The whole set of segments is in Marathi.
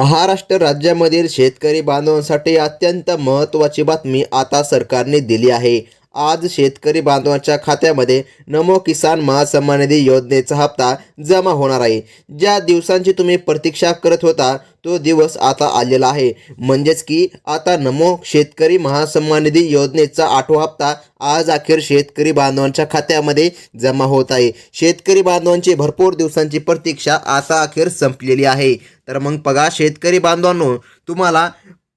महाराष्ट्र राज्यामधील शेतकरी बांधवांसाठी अत्यंत महत्त्वाची बातमी आता सरकारने दिली आहे. आज शेतकरी बांधवांच्या खात्यामध्ये नमो किसान महासन्मान निधी योजनेचा हप्ता जमा होणार आहे. ज्या दिवसांची तुम्ही प्रतीक्षा करत होता तो दिवस आता आलेला आहे. म्हणजेच की आता नमो शेतकरी महासन्मान निधी योजनेचा आठवा हप्ता आज अखेर शेतकरी बांधवांच्या खात्यामध्ये जमा होत आहे. शेतकरी बांधवांची भरपूर दिवसांची प्रतीक्षा आता अखेर संपलेली आहे. तर मग बघा शेतकरी बांधवांनो तुम्हाला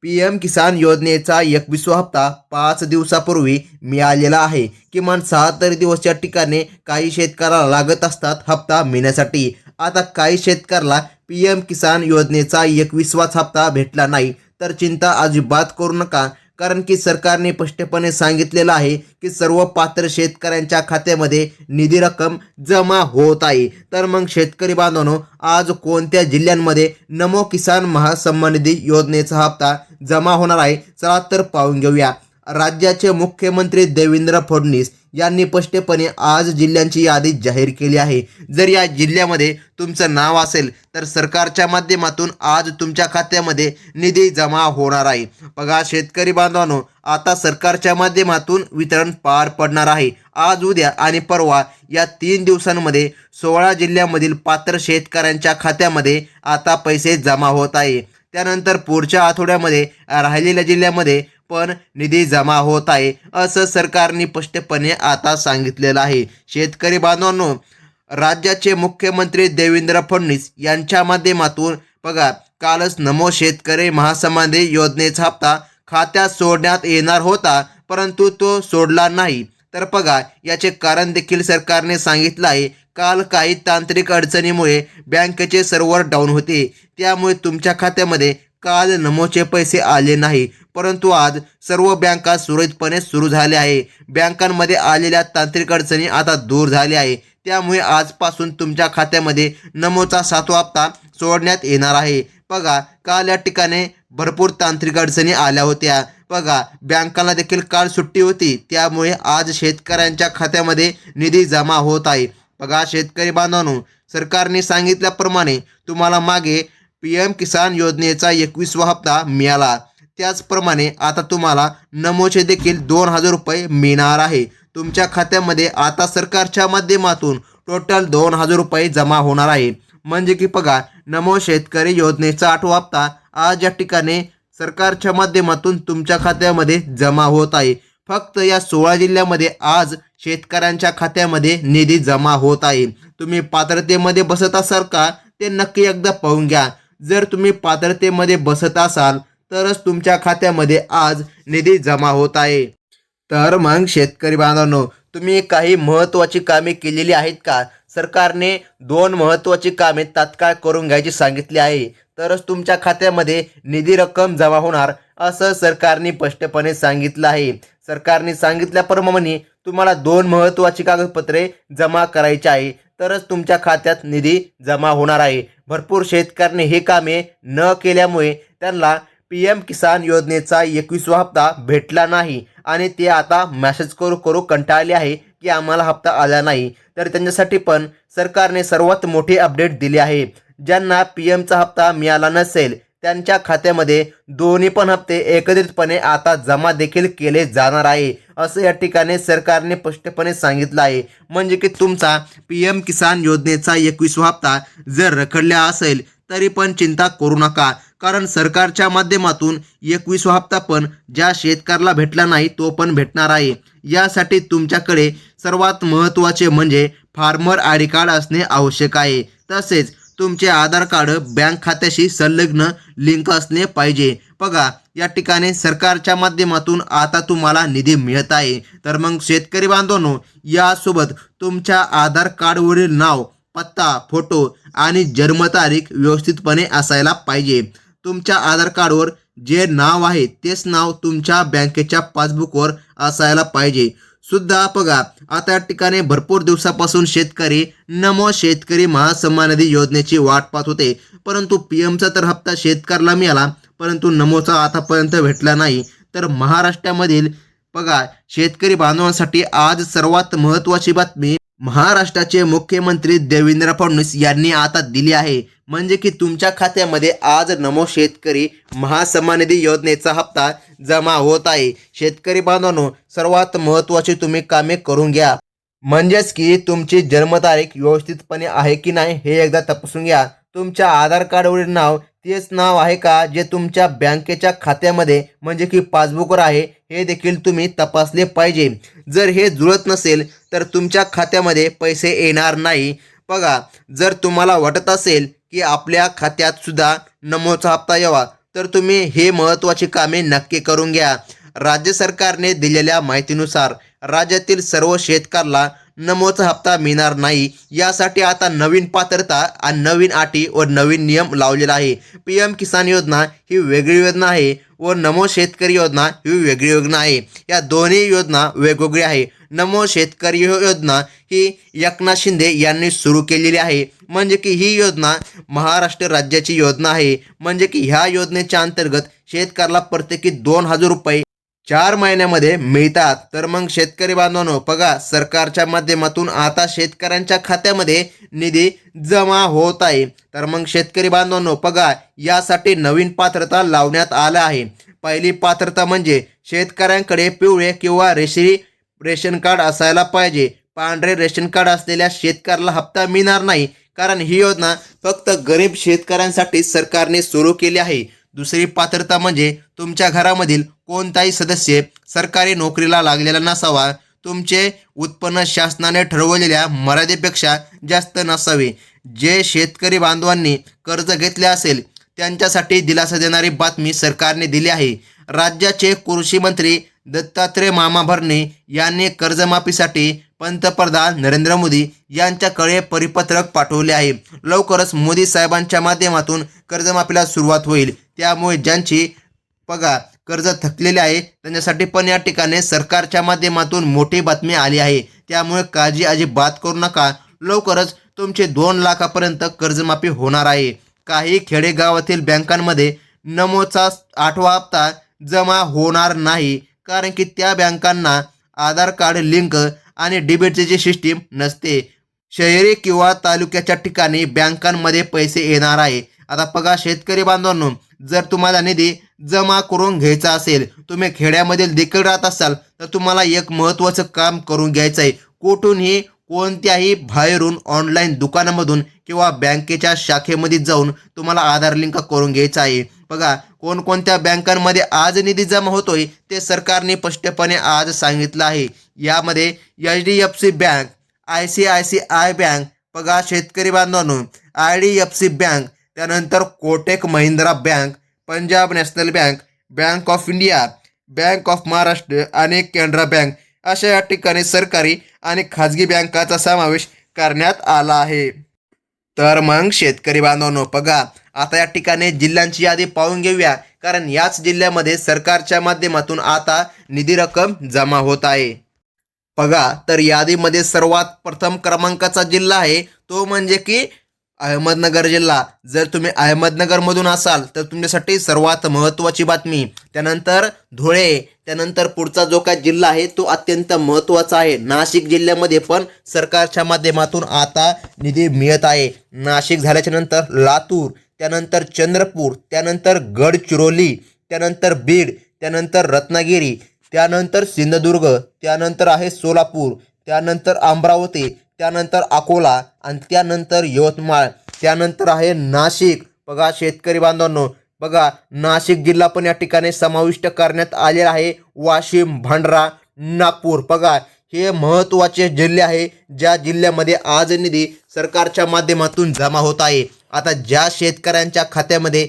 पी एम किसान योजनेचा एकविसवा हप्ता पाच दिवसापूर्वी मिळालेला आहे. किमान सहा तरी दिवसच्या ठिकाणी काही शेतकऱ्याला लागत असतात हप्ता मिळण्यासाठी. आता काही शेतकऱ्याला पी एम किसान योजनेचा एकविसवाच हप्ता भेटला नाही तर चिंता अजिबात करू नका. कारण की सरकारने स्पष्टपणे सांगितलेलं आहे की सर्व पात्र शेतकऱ्यांच्या खात्यामध्ये निधी रक्कम जमा होत आहे. तर मग शेतकरी बांधवांनो आज कोणत्या जिल्ह्यांमध्ये नमो किसान महासन्मान निधी योजनेचा हप्ता जमा होणार आहे. चला तर पाहून घेऊया. राज्याचे मुख्यमंत्री देवेंद्र फडणवीस यांनी स्पष्टपणे आज जिल्ह्यांची यादी जाहीर केली आहे. जर या जिल्ह्यामध्ये तुमचं नाव असेल तर सरकारच्या माध्यमातून आज तुमच्या खात्यामध्ये निधी जमा होणार आहे. बघा शेतकरी बांधवांनो आता सरकारच्या माध्यमातून वितरण पार पडणार आहे. आज उद्या आणि परवा या तीन दिवसांमध्ये सोळा जिल्ह्यामधील पात्र शेतकऱ्यांच्या खात्यामध्ये आता पैसे जमा होत आहे. त्यानंतर पुढच्या आठवड्यामध्ये राहिलेल्या जिल्ह्यामध्ये पण निधी जमा होत आहे असं सरकारने स्पष्टपणे आता सांगितलेलं आहे. शेतकरी बांधवांनो राज्याचे मुख्यमंत्री देवेंद्र फडणवीस यांच्या माध्यमातून बघा कालच नमो शेतकरी महासमाधी योजनेचा हप्ता खात्यात सोडण्यात येणार होता परंतु तो सोडला नाही. तर बघा याचे कारण देखील सरकारने सांगितलं आहे काल काही तांत्रिक अडचणीमुळे बँकेचे सर्व्हर डाऊन होते. त्यामुळे तुमच्या खात्यामध्ये काल नमोचे पैसे आले नाही. परंतु आज सर्व बँका सुरळीतपणे सुरू झाल्या आहे. बँकांमध्ये आलेल्या तांत्रिक अडचणी आता दूर झाल्या आहे. त्यामुळे आजपासून तुमच्या खात्यामध्ये नमोचा सातवा हप्ता सोडण्यात येणार आहे. बघा काल या ठिकाणी भरपूर तांत्रिक अडचणी आल्या होत्या. बघा बँकांना देखील काल सुट्टी होती. त्यामुळे आज शेतकऱ्यांच्या खात्यामध्ये निधी जमा होत आहे. बघा शेतकरी बांधवांनो सरकारने सांगितल्याप्रमाणे तुम्हाला मागे पी एम किसान योजनेचा एकवीसवा हप्ता मिळाला. त्याचप्रमाणे आता तुम्हाला नमोचे देखील दोन हजार रुपये मिळणार आहे. तुमच्या खात्यामध्ये आता सरकारच्या माध्यमातून टोटल दोन हजार रुपये जमा होणार आहे. म्हणजे की बघा नमो शेतकरी योजनेचा आठवा हप्ता आज या ठिकाणी सरकारच्या माध्यमातून तुमच्या खात्यामध्ये जमा होत आहे. फक्त या सोळा जिल्ह्यामध्ये आज शेतकऱ्यांच्या खात्यामध्ये निधी जमा होत आहे. तुम्ही पात्रतेमध्ये बसत असाल का ते नक्की एकदा पाहून घ्या. जर तुम्ही पात्रतेमध्ये बसत असाल तरच तुमच्या खात्यामध्ये आज निधी जमा होत आहे. तर मग शेतकरी बांधवांनो तुम्ही काही महत्त्वाची कामे केलेली आहेत का? सरकारने दोन महत्त्वाची कामे तात्काळ करून घ्यायची सांगितली आहे. तरच तुमच्या खात्यामध्ये निधी रक्कम जमा होणार असं सरकारने स्पष्टपणे सांगितलं आहे. सरकारने सांगितल्याप्रमाणे तुम्हाला दोन महत्त्वाची कागदपत्रे जमा करायची आहे. तरच तुमच्या खात्यात निधी जमा होणार आहे. भरपूर शेतकऱ्यांनी हे कामे न केल्यामुळे त्यांना पी एम किसान योजनेचा एकवीसवा हप्ता भेटला नाही आणि ते आता मॅसेज करू करू कंटाळले आहे की आम्हाला हप्ता आला नाही. तर त्यांच्यासाठी पण सरकारने सर्वात मोठी अपडेट दिली आहे. ज्यांना पी एमचा हप्ता मिळाला नसेल त्यांच्या खात्यामध्ये दोन्ही पण हप्ते एकत्रितपणे आता जमा देखील केले जाणार आहे असं या ठिकाणी सरकारने स्पष्टपणे सांगितलं आहे. म्हणजे की तुमचा पी एम किसान योजनेचा एकवीसवा हप्ता जर रखडला असेल तरी पण चिंता करू नका. कारण सरकारच्या माध्यमातून एकवीसवा हप्ता पण ज्या शेतकऱ्याला भेटला नाही तो पण भेटणार आहे. यासाठी तुमच्याकडे सर्वात महत्त्वाचे म्हणजे फार्मर आय डी कार्ड असणे आवश्यक आहे. तसेच तुमचे आधार कार्ड बँक खात्याशी संलग्न लिंक असणे पाहिजे. बघा या ठिकाणी सरकारच्या माध्यमातून आता तुम्हाला निधी मिळत आहे. तर मग शेतकरी बांधवांनो यासोबत तुमच्या आधार कार्डवरील नाव पत्ता फोटो आणि जन्मतारीख व्यवस्थितपणे असायला पाहिजे. तुमच्या आधार कार्डवर जे नाव आहे तेच नाव तुमच्या बँकेच्या पासबुकवर असायला पाहिजे. सुद्धा बघा आता या ठिकाणी भरपूर दिवसापासून शेतकरी नमो शेतकरी महासन्मान निधी योजनेची वाट पाहत होते. परंतु पी एमचा तर हप्ता शेतकऱ्याला मिळाला परंतु नमोचा आतापर्यंत भेटला नाही. तर महाराष्ट्रामधील बघा शेतकरी बांधवांसाठी आज सर्वात महत्त्वाची बातमी महाराष्ट्राचे मुख्यमंत्री देवेंद्र फडणवीस यांनी आता दिली आहे. म्हणजे की तुमच्या खात्यामध्ये आज नमो शेतकरी महासन्मान निधी योजनेचा हप्ता जमा होत आहे. शेतकरी बांधवांनो सर्वात महत्त्वाची तुम्ही कामे करून घ्या. म्हणजेच की तुमची जन्मतारीख व्यवस्थितपणे आहे की नाही हे एकदा तपासून घ्या. तुमच्या आधार कार्डवरील नाव तेच नाव आहे का जे तुमच्या बँकेच्या खात्यामध्ये म्हणजे की पासबुकवर आहे हे देखील तुम्ही तपासले पाहिजे. जर हे जुळत नसेल तर तुमच्या खात्यामध्ये पैसे येणार नाही. बघा जर तुम्हाला वाटत असेल की आपल्या खात्यात सुद्धा नमोचा हप्ता यावा तर तुम्ही हे महत्त्वाची कामे नक्की करून घ्या. राज्य सरकारने दिलेल्या माहितीनुसार राज्यातील सर्व शेतकऱ्याला नमोचा हप्ता मिळणार नाही. यासाठी आता नवीन पात्रता आणि नवीन अटी व नवीन नियम लावलेला आहे. पी एम किसान योजना ही वेगळी योजना आहे व नमो शेतकरी योजना ही वेगळी योजना आहे. या दोन्ही योजना वेगवेगळी आहे. नमो शेतकरी योजना ही एकनाथ शिंदे यांनी सुरू केलेली आहे. म्हणजे की ही योजना महाराष्ट्र राज्याची योजना आहे. म्हणजे की ह्या योजनेच्या अंतर्गत शेतकऱ्याला प्रत्येकी दोन हजार रुपये चार महिन्यामध्ये मिळतात. तर मग शेतकरी बांधवांनो बघा सरकारच्या माध्यमातून आता शेतकऱ्यांच्या खात्यामध्ये निधी जमा होत आहे. तर मग शेतकरी बांधवांनो बघा यासाठी नवीन पात्रता लावण्यात आलं आहे. पहिली पात्रता म्हणजे शेतकऱ्यांकडे पिवळे किंवा रेशरी रेशन कार्ड असायला पाहिजे. पांढरे रेशन कार्ड असलेल्या शेतकऱ्याला हप्ता मिळणार नाही. कारण ही योजना फक्त गरीब शेतकऱ्यांसाठी सरकारने सुरू केली आहे. दुसरी पात्रता म्हणजे तुमच्या घरामधील कोणताही सदस्य सरकारी नोकरीला लागलेला नसावा. तुमचे उत्पन्न शासनाने ठरवलेल्या मर्यादेपेक्षा जास्त नसावे. जे शेतकरी बांधवांनी कर्ज घेतले असेल त्यांच्यासाठी दिलासा देणारी बातमी सरकारने दिली आहे. राज्याचे कृषी मंत्री दत्तात्रय मामा भरणे यांनी कर्जमाफीसाठी पंतप्रधान नरेंद्र मोदी यांच्याकडे परिपत्रक पाठवले आहे. लवकरच मोदी साहेबांच्या माध्यमातून कर्जमाफीला सुरुवात होईल. त्यामुळे ज्यांची पगार कर्ज थकलेले आहे त्यांच्यासाठी पण या ठिकाणी सरकारच्या माध्यमातून मोठी बातमी आली आहे. त्यामुळे काळजी अजिबात करू नका. लवकरच तुमचे दोन लाखापर्यंत कर्जमाफी होणार आहे. काही खेडेगावातील बँकांमध्ये नमोचा आठवा हप्ता जमा होणार नाही. कारण की त्या बँकांना आधार कार्ड लिंक आणि डिबेटची जी सिस्टीम नसते शहरी किंवा तालुक्याच्या ठिकाणी बँकांमध्ये पैसे येणार आहे. आता बघा शेतकरी बांधवांनो जर तुम्हाला निधी जमा करून घ्यायचा असेल तुम्ही खेड्यामधील देखील राहत असाल तर तुम्हाला एक महत्त्वाचं काम करून घ्यायचं आहे. कुठूनही कोणत्याही बाहेरून ऑनलाईन दुकानामधून किंवा बँकेच्या शाखेमध्ये जाऊन तुम्हाला आधार लिंक करून घ्यायचा आहे. बघा कोणकोणत्या बँकांमध्ये आज निधी जमा होतोय ते सरकारने स्पष्टपणे आज सांगितलं आहे. यामध्ये H D F C bank I C I C I bank बघा शेतकरी बांधवांनो I D F C bank त्यानंतर Kotak Mahindra bank Punjab national bank bank of India bank of Maharashtra आणि कॅनरा बँक अशा या ठिकाणी सरकारी आणि खाजगी बँकाचा समावेश करण्यात आला आहे. तर मग शेतकरी बांधवांनो बघा आता या ठिकाणी जिल्ह्यांची यादी पाहून घेऊया कारण याच जिल्ह्यामध्ये सरकारच्या माध्यमातून आता निधी रक्कम जमा होत आहे. बघा तर यादीमध्ये सर्वात प्रथम क्रमांकाचा जिल्हा आहे तो म्हणजे की अहमदनगर जिल्हा. जर तुम्ही अहमदनगरमधून असाल तर तुमच्यासाठी सर्वात महत्त्वाची बातमी त्यानंतर धुळे त्यानंतर पुढचा जो काय जिल्हा आहे तो अत्यंत महत्त्वाचा आहे. नाशिक जिल्ह्यामध्ये पण सरकारच्या माध्यमातून आता निधी मिळत आहे. नाशिक झाल्याच्यानंतर लातूर त्यानंतर चंद्रपूर त्यानंतर गडचिरोली त्यानंतर बीड त्यानंतर रत्नागिरी त्यानंतर सिंधुदुर्ग त्यानंतर आहे सोलापूर त्यानंतर अमरावती त्यानंतर अकोला आणि त्यानंतर यवतमाळ. त्यानंतर आहे नाशिक. बघा शेतकरी बांधवांनो बघा नाशिक जिल्हा पण या ठिकाणी समाविष्ट करण्यात आलेला आहे. वाशिम भांडरा नागपूर. बघा हे महत्त्वाचे जिल्हे आहे ज्या जिल्ह्यामध्ये आज निधी सरकारच्या माध्यमातून जमा होत आहे. आता ज्या शेतकऱ्यांच्या खात्यामध्ये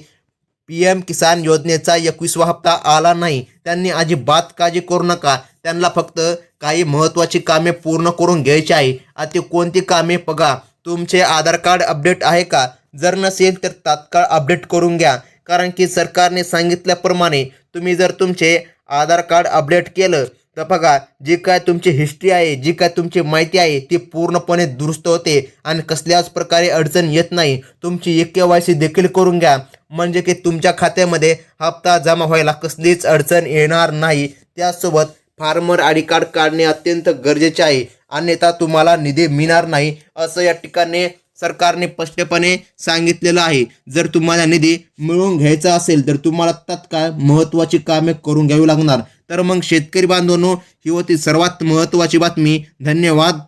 पी एम किसान योजनेचा एकवीसवा हप्ता आला नाही त्यांनी अजिबात काळजी करू नका. त्यांना फक्त काही महत्त्वाची कामे पूर्ण करून घ्यायची आहे. आता ती कोणती कामे? बघा तुमचे आधार कार्ड अपडेट आहे का? जर नसेल तर तात्काळ अपडेट करून घ्या. कारण की सरकारने सांगितल्याप्रमाणे तुम्ही जर तुमचे आधार कार्ड अपडेट केलं तर बघा जी काय तुमची हिस्ट्री आहे जी काय तुमची माहिती आहे ती पूर्णपणे दुरुस्त होते आणि कसल्याच प्रकारे अडचण येत नाही. तुमची एक के वाय सी देखील करून घ्या. म्हणजे की तुमच्या खात्यामध्ये हप्ता जमा व्हायला कसलीच अडचण येणार नाही. त्यासोबत फार्मर आय डी कार्ड काढणे अत्यंत गरजेचे आहे. अन्यथा तुम्हाला निधी मिळणार नाही असं या ठिकाणी सरकारने स्पष्टपणे सांगितलेलं आहे. जर तुम्हाला निधी मिळवून घ्यायचा असेल तर तुम्हाला तत्काळ महत्त्वाची कामे करून घ्यावी लागणार. तर मग शेतकरी बांधवांनो ही होती सर्वात महत्त्वाची बातमी. धन्यवाद.